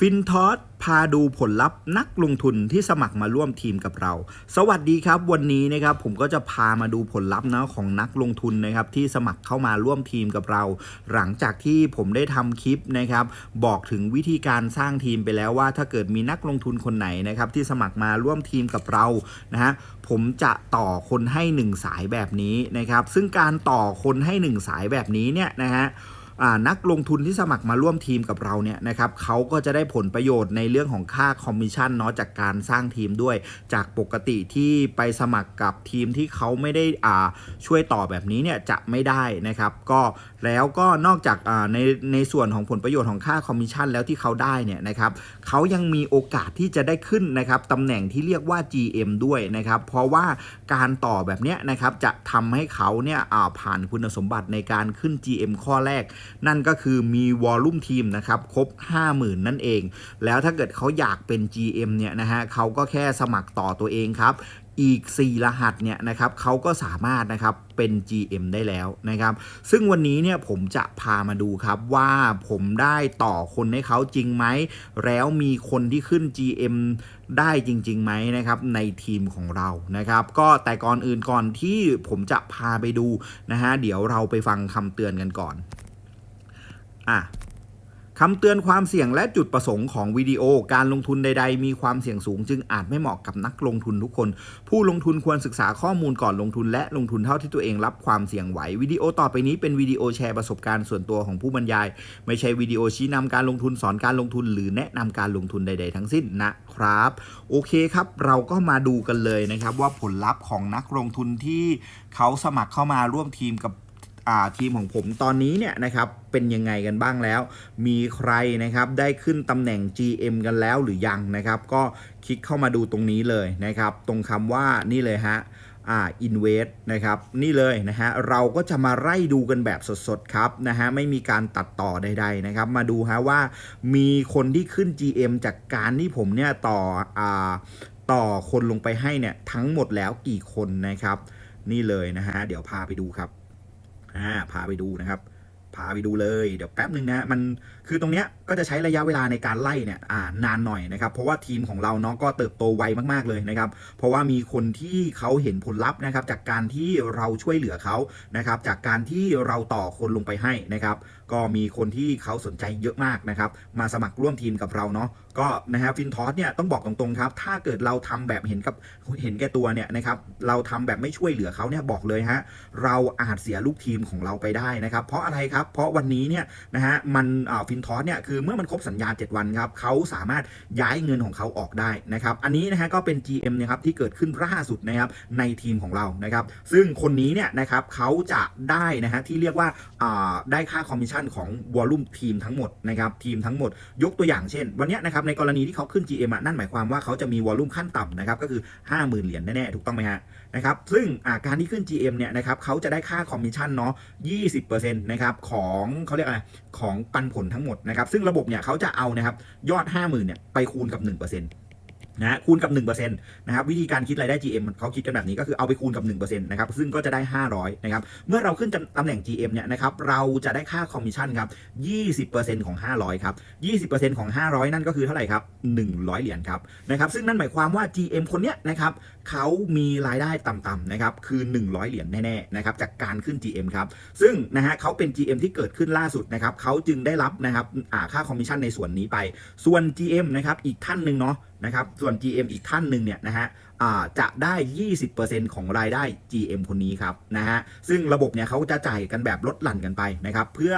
ฟินทอสพาดูผลลัพธ์นักลงทุนที่สมัครมาร่วมทีมกับเรา สวัสดีครับวันนี้นะครับผมก็จะพามาดูผลลัพธ์นะของนักลงทุนนะครับที่สมัครเข้ามาร่วมทีมกับเรา หลังจากที่ผมได้ทำคลิปนะครับบอกถึงวิธีการสร้างทีมไปแล้วว่าถ้าเกิดมีนักลงทุนคนไหนนะครับที่สมัครมาร่วมทีมกับเรานะฮะผมจะต่อคนให้หนึ่งสายแบบนี้นะครับซึ่งการต่อคนให้หนึ่งสายแบบนี้เนี่ยนะฮะ นักลงทุนที่สมัครมาร่วมทีมกับเราเนี่ยนะครับเขาก็จะได้ผลประโยชน์ในเรื่องของค่าคอมมิชชั่นเนาะจากการสร้างทีมด้วย จากปกติที่ไปสมัครกับทีมที่เขาไม่ได้อ่าช่วยต่อแบบนี้เนี่ยจะไม่ได้นะครับ ก็แล้วก็นอกจากอ่าในในส่วนของผลประโยชน์ของค่าคอมมิชชั่นแล้วที่เขาได้เนี่ยนะครับเขายังมีโอกาสที่จะได้ขึ้นนะครับตำแหน่งที่เรียกว่า GM ด้วยนะครับ เพราะว่าการต่อแบบเนี้ยนะครับจะทำให้เขาเนี่ยอ่าผ่านคุณสมบัติในการขึ้น GM ข้อแรกนั่นก็คือมีวอลลุ่มทีมนะครับครบ 50,000 นั่นเอง แล้วถ้าเกิดเขาอยากเป็น GM เนี่ยนะฮะเขาก็แค่สมัครต่อตัวเองครับอีก 4 รหัสเนี่ยนะครับเขาก็สามารถนะครับเป็น GM ได้แล้วนะครับ ซึ่งวันนี้เนี่ยผมจะพามาดูครับว่าผมได้ต่อคนให้เขาจริงไหม แล้วมีคนที่ขึ้น GM ได้จริงๆไหมนะครับในทีมของเรานะครับ ก็แต่ก่อนอื่นก่อนที่ผมจะพาไปดูนะฮะเดี๋ยวเราไปฟังคำเตือนกันก่อน อะคำเตือนความเสี่ยงและจุดประสงค์ของวิดีโอการลงทุนใด ๆ มีความเสี่ยงสูง จึงอาจไม่เหมาะกับนักลงทุนทุกคน ผู้ลงทุนควรศึกษาข้อมูลก่อนลงทุนและลงทุนเท่าที่ตัวเองรับความเสี่ยงไหววิดีโอต่อไปนี้เป็นวิดีโอแชร์ประสบการณ์ส่วนตัวของผู้บรรยาย ไม่ใช่วิดีโอชี้นำการลงทุนสอนการลงทุน หรือแนะนำการลงทุนใด ๆ ทั้งสิ้นนะครับ โอเคครับ เราก็มาดูกันเลยนะครับว่าผลลัพธ์ของนักลงทุนที่เขาสมัครเข้ามาร่วมทีมกับ ทีมของผมตอนนี้เนี่ยนะครับเป็นยังไงกันบ้างแล้ว มีใครนะครับได้ขึ้นตำแหน่ง GM กันแล้วหรือยังนะครับ ก็คลิกเข้ามาดูตรงนี้เลยนะครับ ตรงคำว่านี่เลยฮะอ่า invest นะครับ นี่เลยนะฮะ เราก็จะมาไล่ดูกันแบบสดๆ ครับนะฮะ ไม่มีการตัดต่อใดๆ นะครับ มาดูฮะว่ามีคนที่ขึ้น GM จากการที่ผมเนี่ยต่ออ่าต่อคนลงไปให้เนี่ยทั้งหมดแล้วกี่คนนะครับ นี่เลยนะฮะ เดี๋ยวพาไปดูครับ อ่าพาไปดูนะครับ พาไปดูเลย เดี๋ยวแป๊บหนึ่งนะ มัน คือตรงเนี้ยก็จะใช้ระยะเวลาในการไล่เนี่ยานานหน่อยนะครับ เพราะว่าทีมของเราเนาะก็เติบโตไวมากๆเลยนะครับ เพราะว่ามีคนที่เขาเห็นผลลัพธ์นะครับ จากการที่เราช่วยเหลือเขานะครับ จากการที่เราต่อคนลงไปให้นะครับ ก็มีคนที่เขาสนใจเยอะมากนะครับ มาสมัครร่วมทีมกับเราเนาะก็นะฮะฟินทอสเนี่ยต้องบอกตรงๆครับ ถ้าเกิดเราทำแบบเห็นกับเห็นแก่ตัวเนี่ยนะครับ เราทำแบบไม่ช่วยเหลือเขาเนี่ยบอกเลยฮะเราอาจเสียลูกทีมของเราไปได้นะครับ เพราะอะไรครับ เพราะวันนี้เนี่ยนะฮะมันฟินทอสเนี่ยคือเมื่อมันครบสัญญา 7 วันครับเขาสามารถย้ายเงินของเขาออกได้นะครับอันนี้นะฮะก็เป็น GM นะครับที่เกิดขึ้นล่าสุดนะครับในทีมของเรานะครับซึ่งคนนี้เนี่ยนะครับเขาจะได้นะฮะที่เรียกว่าได้ค่าคอมมิชชั่นของวอลลุ่มทีมทั้งหมดนะครับทีมทั้งหมดยกตัวอย่างเช่น วันนี้นะครับในกรณีที่เขาขึ้น GM อะนั่นหมายความว่าเขาจะมีวอลลุ่มขั้นต่ำนะครับก็คือ 50,000 เหรียญแน่ๆถูกต้องไหมฮะ นะครับซึ่งอาการที่ขึ้น GM เนี่ยนะครับเขาจะได้ค่าคอมมิชชั่นเนาะ20%นะครับของเขาเรียกอะไรของปันผลทั้งหมดนะครับซึ่งระบบเนี่ยเขาจะเอานะครับยอด 50,000เนี่ยไปคูณกับ 1% นะคูณกับ 1%นะครับวิธีการคิดรายได้ GM เขาคิดกันแบบนี้ก็คือเอาไปคูณกับ1%นะครับซึ่งก็จะได้ 500นะครับเมื่อเราขึ้นตำแหน่ง GM เนี่ยนะครับเราจะได้ค่าคอมมิชชั่นครับ20%ของ 500ครับ20%ของ 500 นั่นก็คือเท่าไหร่ครับ 100 เหรียญครับนะครับซึ่งนั่นหมายความว่า GM คนเนี้ยนะครับเขามีรายได้ต่ำๆนะครับคือ 100 เหรียญแน่ๆนะครับจากการขึ้น GM ครับซึ่งนะฮะเขาเป็น GM ที่เกิดขึ้นล่าสุดนะครับเขาจึงได้รับนะครับค่าคอมมิชชั่นในส่วนนี้ไป ส่วน GM นะครับอีกท่านหนึ่งเนาะนะครับ ส่วน GM อีกท่านหนึ่งเนี่ยนะฮะจะได้ 20%ของรายได้ GM คนนี้ครับนะฮะ ซึ่งระบบเนี่ยเขาจะจ่ายกันแบบลดหลั่นกันไปนะครับ เพื่อ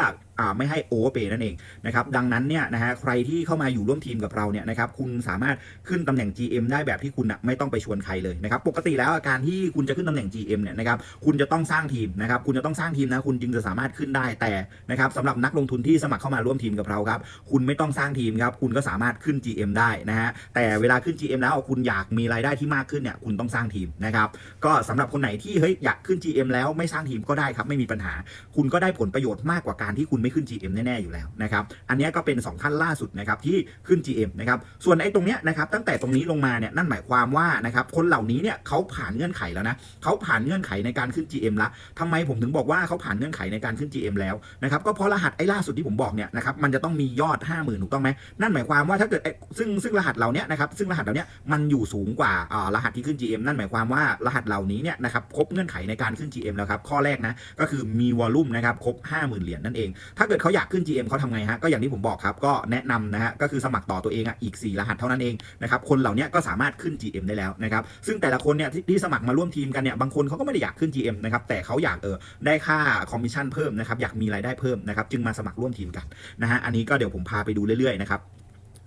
ไม่ให้โอเวอร์เปนั่นเองนะครับดังนั้นเนี่ยนะฮะใครที่เข้ามาอยู่ร่วมทีมกับเราเนี่ยนะครับคุณสามารถขึ้นตำแหน่ง GM ได้แบบที่คุณนะไม่ต้องไปชวนใครเลยนะครับปกติแล้วการที่คุณจะขึ้นตำแหน่ง GM เนี่ยนะครับคุณจะต้องสร้างทีมนะครับคุณจะต้องสร้างทีมนะคุณจึงจะสามารถขึ้นได้แต่นะครับสำหรับนักลงทุนที่สมัครเข้ามาร่วมทีมกับเราครับคุณไม่ต้องสร้างทีมครับคุณก็สามารถขึ้น GM ได้นะฮะแต่เวลาขึ้น GM แล้วคุณอยากมีรายได้ที่มากขึ้นเนี่ยคุณต้องสร้างทีมนะครับก็สำหรับคนไหนที่เฮ้ยอยากขึ้น GM แล้วไม่สร้างทีมก็ได้ครับไม่มีปัญหา คุณก็ได้ผลประโยชน์มากกว่าการที่คุณไไม่ขึ้น GM แน่ๆอยู่แล้วนะครับอันนี้ก็เป็นสองท่านล่าสุดนะครับที่ขึ้น GM นะครับส่วนไอ้ตรงเนี้ยนะครับตั้งแต่ตรงนี้ลงมาเนี่ยนั่นหมายความว่านะครับคนเหล่านี้เนี่ยเขาผ่านเงื่อนไขแล้วนะเขาผ่านเงื่อนไขในการขึ้น GM ละทำไมผมถึงบอกว่าเขาผ่านเงื่อนไขในการขึ้น GM แล้วนะครับก็เพราะรหัสไอ้ล่าสุดที่ผมบอกเนี่ยนะครับมันจะต้องมียอด 50,000ถูกต้องไหมนั่นหมายความว่าถ้าเกิดไอ้ซึ่งซึ่งรหัสเหล่าเนี้ยนะครับซึ่งรหัสเหล่าเนี้ยมันอยู่สูงกว่าอ่ารหัสที่ขึ้น GM นั่นหมายความว่ารหัสเหล่านี้เนี่ยนะครับครบเงื่อนไขในการขึ้น GM แล้วครับข้อแรกนะก็คือมีวอลลุ่มนะครับครบ 50,000 เหรียญนั่นเองถ้าเกิดเขาอยากขึ้น GM เขาทำไงฮะ ก็อย่างที่ผมบอกครับ ก็แนะนำนะฮะ ก็คือสมัครต่อตัวเองอะ อีก 4 รหัสเท่านั้นเองนะครับ คนเหล่านี้ก็สามารถขึ้น GM ได้แล้วนะครับ ซึ่งแต่ละคนเนี่ยที่ที่สมัครมาร่วมทีมกันเนี่ย บางคนเขาก็ไม่ได้อยากขึ้น GM นะครับ แต่เขาอยากเออได้ค่าคอมมิชชั่นเพิ่มนะครับ อยากมีรายได้เพิ่มนะครับ จึงมาสมัครร่วมทีมกันนะฮะ อันนี้ก็เดี๋ยวผมพาไปดูเรื่อยๆนะครับ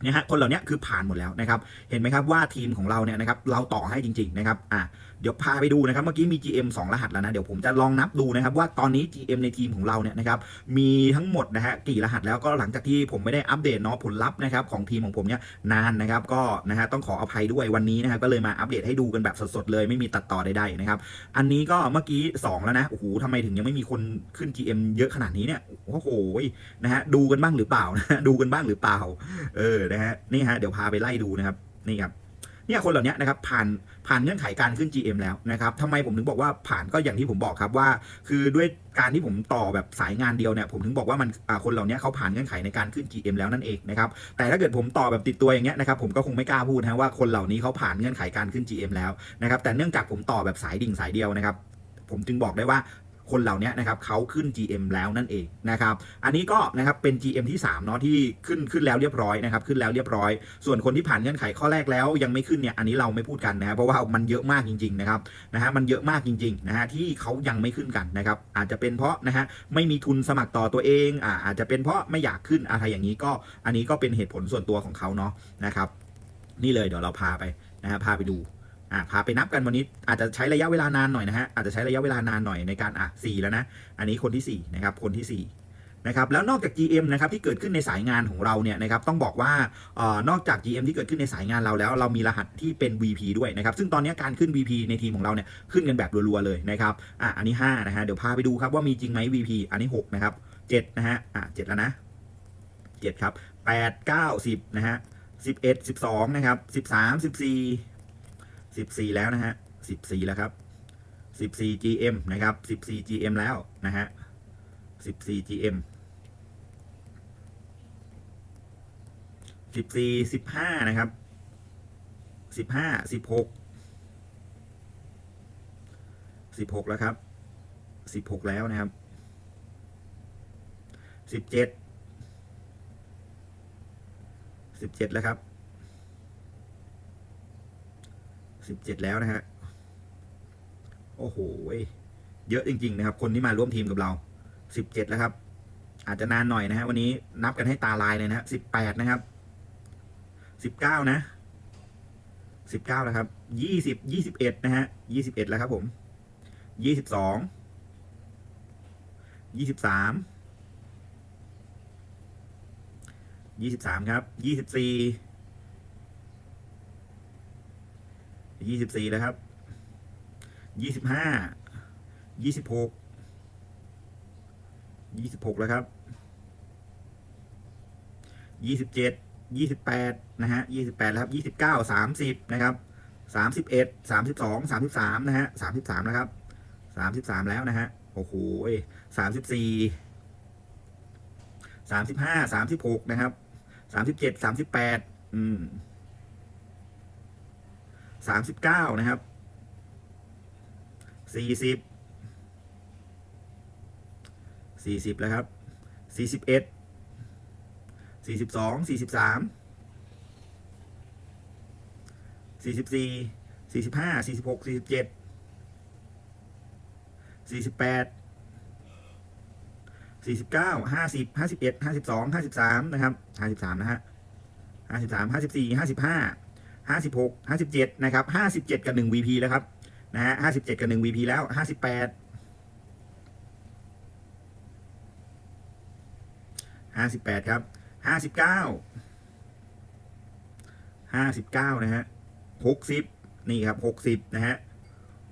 เนี่ยฮะคนเหล่านี้คือผ่านหมดแล้วนะครับ เห็นไหมครับว่าทีมของเราเนี่ยนะครับเราต่อให้จริง ๆ นะครับอะ เดี๋ยวพาไปดูนะครับ เมื่อกี้มี GM 2 รหัสแล้วนะ เดี๋ยวผมจะลองนับดูนะครับ ว่าตอนนี้ GM ในทีมของเราเนี่ยนะครับ มีทั้งหมดนะฮะกี่รหัสแล้วก็หลังจากที่ผมไม่ได้อัปเดตเนาะผลลัพธ์นะครับของทีมของผมเนี่ยนานนะครับก็นะฮะต้องขออภัยด้วยวันนี้นะครับก็เลยมาอัปเดตให้ดูกันแบบสดๆเลยไม่มีตัดต่อใดๆนะครับอันนี้ก็เมื่อกี้ 2 แล้วนะโอ้โหทำไมถึงยังไม่มีคนขึ้น GM เยอะขนาดนี้เนี่ยโอ้โหนะฮะดูกันบ้างหรือเปล่านะดูกันบ้างหรือเปล่าเออนะฮะนี่ฮะเดี๋ยวพาไปไล่ดูนะครับนี่ครับ เนี่ยคนเหล่านี้นะครับผ่านผ่านเงื่อนไขการขึ้น GM แล้วนะครับทำไมผมถึงบอกว่าผ่านก็อย่างที่ผมบอกครับว่า คือด้วยการที่ผมต่อแบบสายงานเดียวเนี่ยผมถึงบอกว่ามันอ่าคนเหล่านี้เขาผ่านเงื่อนไขในการขึ้น GM แล้วนั่นเองนะครับแต่ถ้าเกิดผมต่อแบบติดตัวอย่างเงี้ยนะครับผมก็คงไม่กล้าพูดนะว่าคนเหล่านี้เขาผ่านเงื่อนไขการขึ้น GM แล้วนะครับแต่เนื่องจากผมต่อแบบสายดิ่งสายเดียวนะครับผมจึงบอกได้ว่า คนเหล่านี้นะครับเขาขึ้น GM แล้วนั่นเองนะครับ อันนี้ก็นะครับเป็น GM ที่3เนาะที่ขึ้นขึ้นแล้วเรียบร้อยนะครับขึ้นแล้วเรียบร้อย ส่วนคนที่ผ่านเงื่อนไขข้อแรกแล้วยังไม่ขึ้นเนี่ยอันนี้เราไม่พูดกันนะครับเพราะว่ามันเยอะมากจริงๆนะครับนะฮะมันเยอะมากจริงๆนะฮะที่เขายังไม่ขึ้นกันนะครับอาจจะเป็นเพราะนะฮะไม่มีทุนสมัครต่อตัวเองอ่าอาจจะเป็นเพราะไม่อยากขึ้นอะไรอย่างนี้ก็อันนี้ก็เป็นเหตุผลส่วนตัวของเขาเนาะนะครับนี่เลยเดี๋ยวเราพาไปนะฮะพาไปดู อ่าพาไปนับกันวันนี้อาจจะใช้ระยะเวลานานหน่อยนะฮะอาจจะใช้ระยะเวลานานหน่อยในการอะสี่แล้วนะอันนี้คนที่สี่นะครับคนที่สี่นะครับแล้วนอกจาก GM นะครับที่เกิดขึ้นในสายงานของเราเนี่ยนะครับต้องบอกว่าเอ่อนอกจาก GM ที่เกิดขึ้นในสายงานเราแล้ว เรามีรหัสที่เป็น VP ด้วยนะครับซึ่งตอนนี้การขึ้น VP ในทีมของเราเนี่ยขึ้นกันแบบรัวๆเลยนะครับอะอันนี้5นะฮะเดี๋ยวพาไปดูครับว่ามีจริงไหม VP อันนี้6นะครับ7นะฮะอะ7แล้วนะ7ครับ8 9 10นะฮะ11 12นะครับ13 14 14 แล้วนะฮะ14 แล้วครับ14 GM นะครับ14 GM แล้วนะฮะ14 GM 14 15 นะครับ 15 16 16 แล้วครับ 16 แล้วนะครับ 17 17 แล้วครับ สิบเจ็ดแล้วนะฮะ โอ้โห เยอะจริง ๆ นะครับ คนที่มาร่วมทีมกับเราสิบเจ็ดแล้วครับ อาจจะนานหน่อยนะฮะวันนี้นับกันให้ตาลายเลยนะฮะสิบแปดนะครับสิบเก้านะสิบเก้าแล้วครับยี่สิบยี่สิบเอ็ดนะฮะยี่สิบเอ็ดแล้วครับผมยี่สิบสองยี่สิบสามยี่สิบสามครับยี่สิบสี่ ยี่สิบสี่แล้วครับยี่สิบห้ายี่สิบหกยี่สิบหกแล้วครับยี่สิบเจ็ดยี่สิบแปดนะฮะยี่สิบแปดแล้วครับยี่สิบเก้าสามสิบนะครับสามสิบเอ็ดสามสิบสองสามสิบสามนะฮะสามสิบสามแล้วครับสามสิบสามแล้วนะฮะโอ้โหสามสิบสี่สามสิบห้าสามสิบหกนะครับสามสิบเจ็ดสามสิบแปดอืม สามสิบเก้านะครับสี่สิบสี่สิบแล้วครับสี่สิบเอ็ดสี่สิบสองสี่สิบสามสี่สิบสี่สี่สิบห้าสี่สิบหกสี่สิบเจ็ดสี่สิบแปดสี่สิบเก้าห้าสิบห้าสิบเอ็ดห้าสิบสองห้าสิบสามนะครับห้าสิบสามนะฮะห้าสิบสามห้าสิบสี่ห้าสิบห้า ห้าสิบหกห้าสิบเจ็ดนะครับห้าสิบเจ็ดกับหนึ่ง VP แล้วครับนะฮะห้าสิบเจ็ดกับหนึ่ง VP แล้วห้าสิบแปดห้าสิบแปดครับห้าสิบเก้าห้าสิบเก้านะฮะหกสิบนี่ครับหกสิบนะฮะ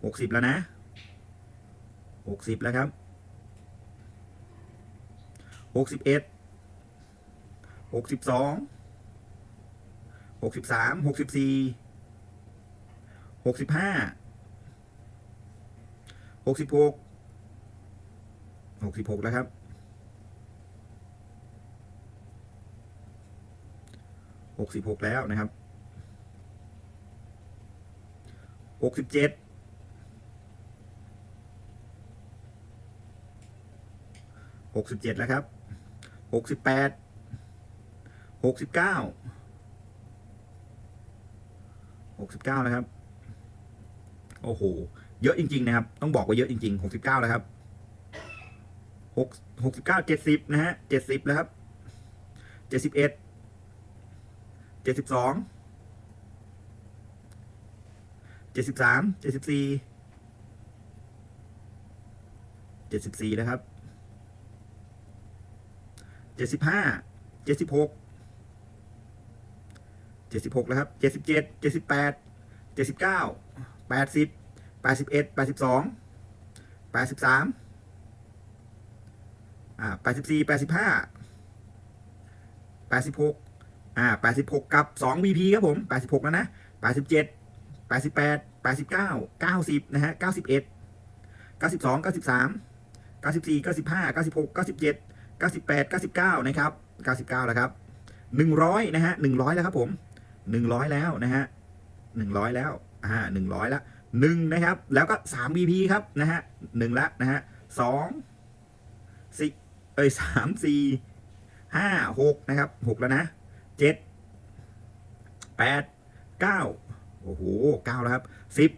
หกสิบแล้วนะหกสิบแล้วครับหกสิบเอ็ดหกสิบสอง หกสิบสามหกสิบสี่หกสิบห้าหกสิบหกหกสิบหกแล้วครับหกสิบหกแล้วนะครับหกสิบเจ็ดหกสิบเจ็ดแล้วครับหกสิบแปดหกสิบเก้า หกสิบเก้าแล้วครับ โอ้โห เยอะจริง ๆ นะครับ ต้องบอกว่าเยอะจริงๆหกสิบเก้าแล้วครับหกหกสิบเก้าเจ็ดสิบนะฮะเจ็ดสิบแล้วครับเจ็ดสิบเอ็ดเจ็ดสิบสองเจ็ดสิบสามเจ็ดสิบสี่เจ็ดสิบสี่แล้วครับเจ็ดสิบห้า เจ็ดสิบหกแล้วครับเจ็ดสิบเจ็ดเจ็ดสิบแปดเจ็ดสิบเก้าแปดสิบแปดสิบเอ็ดแปดสิบสองแปดสิบสามอ่าแปดสิบสี่แปดสิบห้าแปดสิบหกอ่าแปดสิบหกกับสอง VP ครับผมแปดสิบหกแล้วนะแปดสิบเจ็ดแปดสิบแปดแปดสิบเก้าเก้าสิบนะฮะเก้าสิบเอ็ดเก้าสิบสองเก้าสิบสามเก้าสิบสี่เก้าสิบห้าเก้าสิบหกเก้าสิบเจ็ดเก้าสิบแปดเก้าสิบเก้านะครับเก้าสิบเก้าแล้วครับหนึ่งร้อยนะฮะหนึ่งร้อยแล้วครับผม หนึ่งร้อยแล้วนะฮะหนึ่งร้อยแล้วอ่าหนึ่งร้อยละหนึ่งนะครับ แล้วก็สาม VP ครับนะฮะหนึ่งละนะฮะสองสี่เอ้ยสามสี่ห้าหกนะครับหกแล้วนะเจ็ดแปดเก้าโอ้โหเก้าแล้วครับสิบ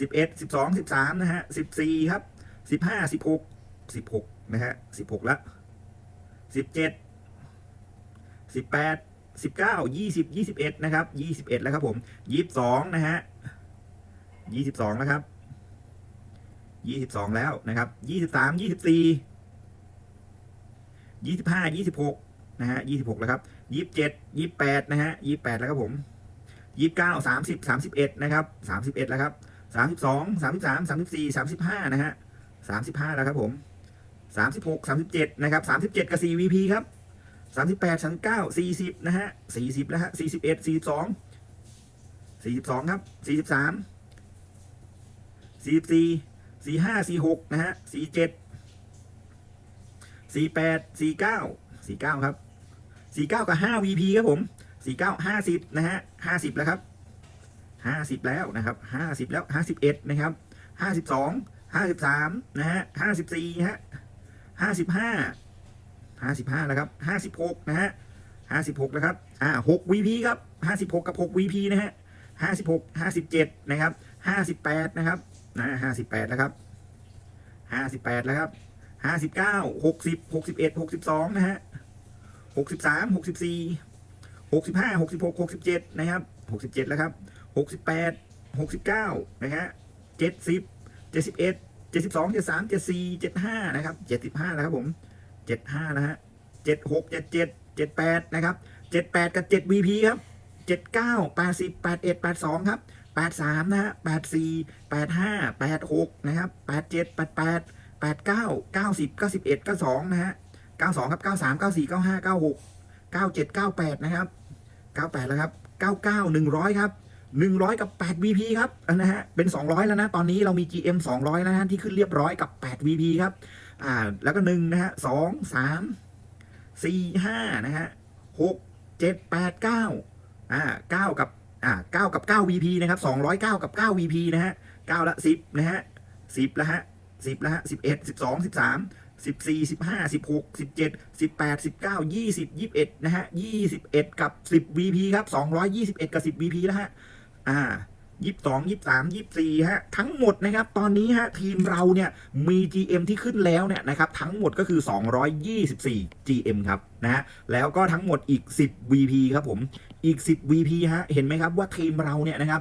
สิบเอ็ดสิบสองสิบสามนะฮะสิบสี่ครับสิบห้าสิบหกสิบหกนะฮะสิบหกละสิบเจ็ดสิบแปด สิบเก้ายี่สิบยี่สิบเอ็ดนะครับยี่สิบเอ็ดแล้วครับผมยี่สิบสองนะฮะยี่สิบสองแล้วครับยี่สิบสองแล้วนะครับยี่สิบสามยี่สิบสี่ยี่สิบห้ายี่สิบหกนะฮะยี่สิบหกแล้วครับยี่สิบเจ็ดยี่สิบแปดนะฮะยี่สิบแปดแล้วครับผมยี่สิบเก้าสามสิบสามสิบเอ็ดนะครับสามสิบเอ็ดแล้วครับสามสิบสองสามสิบสามสามสิบสี่สามสิบห้านะฮะสามสิบห้าแล้วครับผมสามสิบหกสามสิบเจ็ดนะครับสามสิบเจ็ดกับสี่ VP ครับ สามสิบแปดสามเก้าสี่สิบนะฮะสี่สิบแล้วฮะสี่สิบเอ็ดสี่สิบสองสี่สิบสองครับสี่สิบสามสี่สิบสี่สี่ห้าสี่หกนะฮะสี่เจ็ดสี่แปดสี่เก้าสี่เก้าครับสี่เก้ากับห้า VP ครับผมสี่เก้าห้าสิบนะฮะห้าสิบแล้วครับห้าสิบแล้วนะครับห้าสิบแล้วห้าสิบเอ็ดนะครับห้าสิบสองห้าสิบสามนะฮะห้าสิบสี่ฮะห้าสิบห้า ห้าสิบห้าแล้วครับห้าสิบหกนะฮะห้าสิบหกแล้วครับอ่าหก VP ครับห้าสิบหกกับหก VP นะฮะห้าสิบหกห้าสิบเจ็ดนะครับห้าสิบแปดนะครับนะห้าสิบแปดแล้วครับห้าสิบแปดแล้วครับห้าสิบเก้าหกสิบหกสิบเอ็ดหกสิบสองนะฮะหกสิบสามหกสิบสี่หกสิบห้าหกสิบหกหกสิบเจ็ดนะครับหกสิบเจ็ดแล้วครับหกสิบแปดหกสิบเก้านะฮะเจ็ดสิบเจ็ดสิบเอ็ดเจ็ดสิบสองเจ็ดสามเจ็ดสี่เจ็ดห้านะครับเจ็ดสิบห้าแล้วครับผม เจ็ดห้านะฮะเจ็ดหกเจ็ดเจ็ดเจ็ดแปดนะครับเจ็ดแปดกับเจ็ด VP ครับเจ็ดเก้าแปดสิบแปดเอ็ดแปดสองครับแปดสามนะฮะแปดสี่แปดห้าแปดหกนะครับแปดเจ็ดแปดแปดแปดเก้าเก้าสิบเก้าสิบเอ็ดเก้าสองนะฮะเก้าสองครับเก้าสามเก้าสี่เก้าห้าเก้าหกเก้าเจ็ดเก้าแปดนะครับเก้าแปดแล้วครับเก้าเก้าหนึ่งร้อยครับหนึ่งร้อยกับแปด VP ครับนะฮะเป็นสองร้อยแล้วนะตอนนี้เรามี GM สองร้อยนะฮะที่ขึ้นเรียบร้อยกับแปด VP ครับ อ่าแล้วก็หนึ่งนะฮะสองสามสี่ห้านะฮะหกเจ็ดแปดเก้าอ่าเก้ากับอ่าเก้ากับเก้า VP นะครับสองร้อยเก้ากับเก้า VP นะฮะเก้าละสิบนะฮะสิบละฮะสิบละฮะสิบเอ็ดสิบสองสิบสามสิบสี่สิบห้าสิบหกสิบเจ็ดสิบแปดสิบเก้ายี่สิบยี่สิบเอ็ดนะฮะยี่สิบเอ็ดกับสิบ VP ครับสองร้อยยี่สิบเอ็ดกับสิบ VP แล้วฮะอ่า ยี่สิบสองยี่สิบสามยี่สิบสี่ฮะทั้งหมดนะครับตอนนี้ฮะทีมเราเนี่ยมี GM ที่ขึ้นแล้วเนี่ยนะครับทั้งหมดก็คือ 224 GM ครับนะฮะแล้วก็ทั้งหมดอีก 10 VP ครับผม อีก 10 VP ฮะ เห็นไหมครับว่าทีมเราเนี่ยนะครับ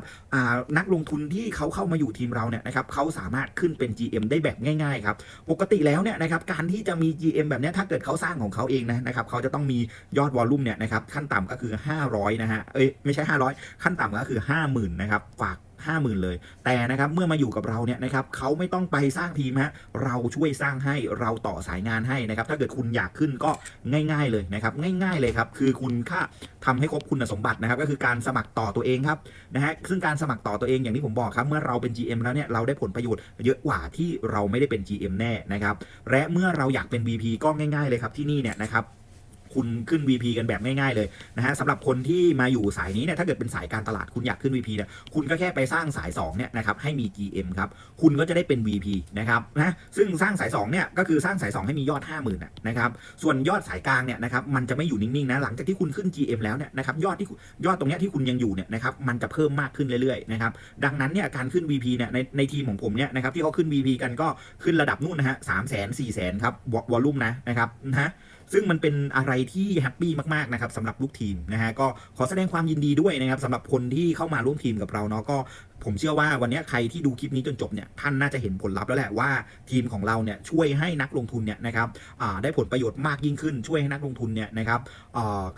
นักลงทุนที่เขาเข้ามาอยู่ทีมเราเนี่ยนะครับเขาสามารถขึ้นเป็น GM ได้แบบง่ายๆครับ ปกติแล้วเนี่ยนะครับการที่จะมี GM แบบนี้ถ้าเกิดเขาสร้างของเขาเองนะนะครับเขาจะต้องมียอดวอลลุ่มเนี่ยนะครับขั้นต่ำก็คือ 500 นะฮะ เอ้ยไม่ใช่ 500 ขั้นต่ำก็คือ 50,000 นะครับฝาก 50,000เลย แต่นะครับเมื่อมาอยู่กับเราเนี่ยนะครับเขาไม่ต้องไปสร้างทีมฮะเราช่วยสร้างให้เราต่อสายงานให้นะครับถ้าเกิดคุณอยากขึ้นก็ง่าย ๆเลยนะครับง่ายๆเลยครับคือคุณค่าทำให้ครบคุณสมบัตินะครับก็คือการสมัครต่อตัวเองครับนะฮะซึ่งการสมัครต่อตัวเองอย่างที่ผมบอกครับเมื่อเราเป็น GM แล้วเนี่ยเราได้ผลประโยชน์เยอะกว่าที่เราไม่ได้เป็น GM แน่นะครับและเมื่อเราอยากเป็น VP ก็ง่าย ๆเลยครับที่นี่เนี่ยนะครับ คุณขึ้น VP กันแบบง่ายๆเลยนะฮะสำหรับคนที่มาอยู่สายนี้เนี่ยถ้าเกิดเป็นสายการตลาดคุณอยากขึ้น VP เนี่ยคุณก็แค่ไปสร้างสาย2เนี่ยนะครับให้มี GM ครับคุณก็จะได้เป็น VP นะครับนะซึ่งสร้างสาย2เนี่ยก็คือสร้างสาย 2 ให้มียอด 50,000นะนะครับส่วนยอดสายกลางเนี่ยนะครับมันจะไม่อยู่นิ่งๆนะหลังจากที่คุณขึ้น GM แล้วเนี่ยนะครับยอดที่ยอดตรงเนี้ยที่คุณยังอยู่เนี่ยนะครับมันจะเพิ่มมากขึ้นเรื่อยๆนะครับดังนั้นเนี่ยการขึ้น VP เนี่ยในในทีมของผมเนี่ยนะครับที่เขาขึ้น VP กันก็ขึ้นระดับนู่นนะฮะสามแสนสี่แสนครับวอลลุ่มนะนะครับนะ ซึ่งมันเป็นอะไรที่แฮปปี้มากๆนะครับสำหรับลูกทีมนะฮะก็ขอแสดงความยินดีด้วยนะครับสำหรับคนที่เข้ามาร่วมทีมกับเราเนาะก็ ผมเชื่อว่าวันนี้ใครที่ดูคลิปนี้จนจบเนี่ยท่านน่าจะเห็นผลลัพธ์แล้วแหละว่าทีมของเราเนี่ยช่วยให้นักลงทุนเนี่ยนะครับได้ผลประโยชน์มากยิ่งขึ้น ช่วยให้นักลงทุนเนี่ยนะครับ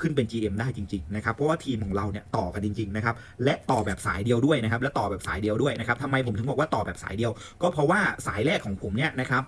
ขึ้นเป็น GM ได้จริงๆนะครับเพราะว่าทีมของเราเนี่ยต่อกันจริงๆนะครับและต่อแบบสายเดียวด้วยนะครับและต่อแบบสายเดียวด้วยนะครับทำไมผมถึงบอกว่าต่อแบบสายเดียว ก็เพราะว่าสายแรกของผมเนี่ยนะครับ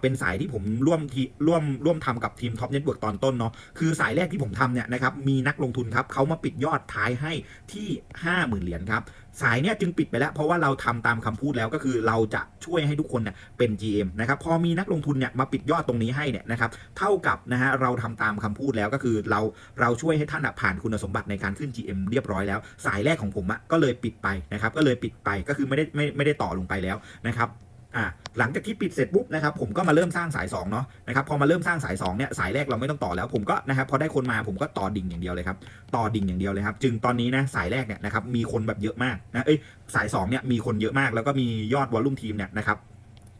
เป็นสายที่ผมร่วมทีร่วมร่วมทำกับทีมท็อปเน็ตเวิร์กตอนต้นเนาะคือสายแรกที่ผมทำเนี่ยนะครับมีนักลงทุนครับเขามาปิดยอดท้ายให้ที่ 50,000เหรียญครับ สายเนี่ยจึงปิดไปแล้ว เพราะว่าเราทำตามคำพูดแล้วก็คือเราจะช่วยให้ทุกคนเนี่ยเป็น GM นะครับพอมีนักลงทุนเนี่ยมาปิดยอดตรงนี้ให้เนี่ยนะครับเท่ากับนะฮะเราทำตามคำพูดแล้วก็คือเราเราช่วยให้ท่านผ่านคุณสมบัติในการขึ้น GM เรียบร้อยแล้ว สายแรกของผมอะก็เลยปิดไปนะครับก็เลยปิดไปก็คือไม่ได้ไม่ไม่ได้ต่อลงไปแล้วนะครับ อะหลังจากที่ปิดเสร็จปุ๊บนะครับผมก็มาเริ่มสร้างสาย2เนาะนะครับพอมาเริ่มสร้างสาย2เนี่ยสายแรกเราไม่ต้องต่อแล้ว ผมก็นะครับพอได้คนมาผมก็ต่อดิ่งอย่างเดียวเลยครับต่อดิ่งอย่างเดียวเลยครับจึงตอนนี้นะสายแรกเนี่ยนะครับมีคนแบบเยอะมากนะเอ้ยสาย2เนี่ยมีคนเยอะมาก แล้วก็มียอดวอลลุ่มทีมเนี่ยนะครับ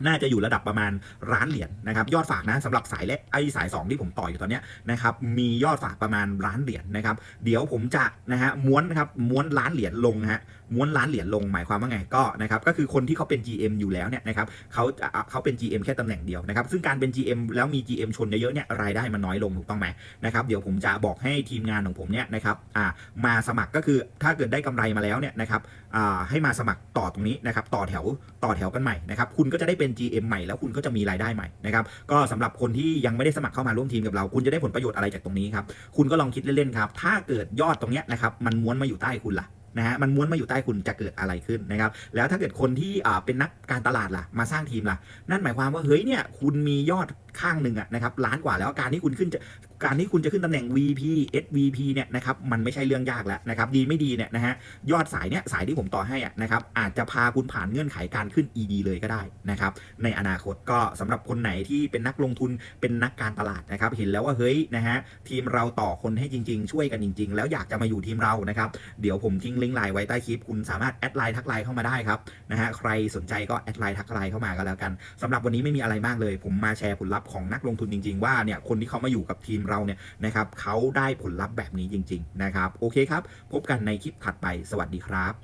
น่าจะอยู่ระดับประมาณล้านเหรียญนะครับยอดฝากนะสำหรับสายแรกไอ้สาย 2 ที่ผมต่ออยู่ตอนนี้นะครับมียอดฝากประมาณล้านเหรียญนะครับ เดี๋ยวผมจะนะฮะม้วนนะครับม้วนล้านเหรียญลงนะฮะม้วนล้านเหรียญลงหมายความว่าไงก็นะครับก็คือคนที่เขาเป็น GM อยู่แล้วเนี่ยนะครับเขาเขาเป็น GM แค่ตำแหน่งเดียวนะครับซึ่งการเป็น GM แล้วมี GM ชนเยอะๆเนี่ยรายได้มันน้อยลงถูกต้องไหมนะครับเดี๋ยวผมจะบอกให้ทีมงานของผมเนี่ยนะครับอ่ามาสมัครก็คือถ้าเกิดได้กำไรมาแล้วเนี่ยนะครับอ่าให้มาสมัครต่อตรงนี้นะครับต่อแถวต่อแถวกันใหม่นะครับคุณก็จะได้เป็น GM ใหม่แล้วคุณก็จะมีรายได้ใหม่นะครับก็สำหรับคนที่ยังไม่ได้สมัครเข้ามาร่วมทีมกับเรา คุณจะได้ผลประโยชน์อะไรจากตรงนี้ครับคุณก็ลองคิดเล่นๆครับถ้าเกิดยอดตรงเนี้ยนะครับมันม้วนมาอยู่ใต้คุณล่ะ นะฮะมันม้วนมาอยู่ใต้คุณจะเกิดอะไรขึ้นนะครับแล้วถ้าเกิดคนที่เป็นนักการตลาดล่ะมาสร้างทีมล่ะนั่นหมายความว่าเฮ้ยเนี่ยคุณมียอดข้างหนึ่งอะนะครับล้านกว่าแล้วการที่คุณขึ้นจะ การที่คุณจะขึ้นตำแหน่ง VP SVP เนี่ยนะครับมันไม่ใช่เรื่องยากแล้วนะครับดีไม่ดีเนี่ยนะฮะยอดสายเนี่ยสายที่ผมต่อให้อะนะครับอาจจะพาคุณผ่านเงื่อนไขการขึ้น ED เลยก็ได้นะครับในอนาคตก็สำหรับคนไหนที่เป็นนักลงทุนเป็นนักการตลาดนะครับเห็นแล้วว่าเฮ้ยนะฮะทีมเราต่อคนให้จริง ๆ ช่วยกันจริง ๆ แล้วอยากจะมาอยู่ทีมเรานะครับเดี๋ยวผมทิ้งลิงก์ไลน์ไว้ใต้คลิปคุณสามารถแอดไลน์ทักไลน์เข้ามาได้ครับนะฮะใครสนใจก็แอดไลน์ทักไลน์เข้ามาก็แล้วกันสำหรับวันนี้ไม่มีอะไรมากเลย ผมมาแชร์ผลลัพธ์ของนักลงทุนจริง ๆ ว่าเนี่ยคนที่เขามาอยู่กับทีมเราเนี่ยนะครับเขาได้ผลลัพธ์แบบนี้จริง ๆ นะครับ โอเคครับ พบกันในคลิปถัดไปสวัสดีครับ